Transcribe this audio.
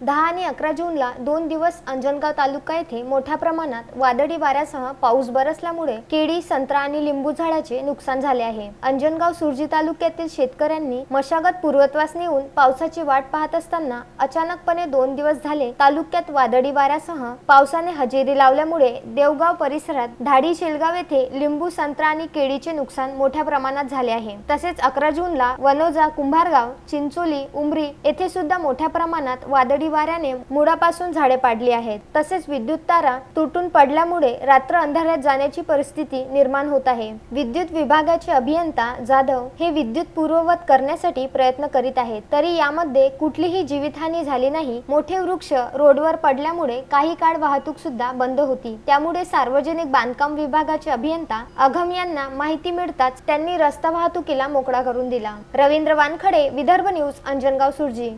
दहा आणि अकरा जूनला दोन दिवस अंजनगाव तालुका येथे मोठ्या प्रमाणात वादळी वाऱ्यासह पाऊस बरसल्यामुळे केळी संत्रा आणि लिंबू झाडाचे नुकसान झाले आहे. अंजनगाव सुरजी तालुक्यातील शेतकऱ्यांनी मशागत पूर्वत्वास नेऊन पावसाची वाट पाहत असताना अचानकपणे दोन दिवस झाले तालुक्यात वादळी वाऱ्यासह पावसाने हजेरी लावल्यामुळे देवगाव परिसरात धाडी शेलगाव येथे लिंबू संत्रा आणि केळीचे नुकसान मोठ्या प्रमाणात झाले आहे. तसेच अकरा जूनला वनोजा कुंभारगाव चिंचोली उमरी येथे सुद्धा मोठ्या प्रमाणात वादळी वाऱ्याने मुळापासून झाडे पाडली आहेत. तसेच विद्युत तारा तुटून पडल्यामुळे रात्र अंधारात जाण्याची परिस्थिती निर्माण होत आहे. विद्युत विभागाचे अभियंता जाधव हे विद्युत पूर्ववत करण्यासाठी प्रयत्न करीत आहेत. तरी यामध्ये कुठलीही जीवितहानी झाली नाही. मोठे वृक्ष रोडवर पडल्यामुळे काही काळ वाहतूक सुद्धा बंद होती. त्यामुळे सार्वजनिक बांधकाम विभागाचे अभियंता अघम यांना माहिती मिळताच त्यांनी रस्ता वाहतुकीला मोकळा करून दिला. रवींद्र वानखडे विदर्भ न्यूज अंजनगाव सुरजी.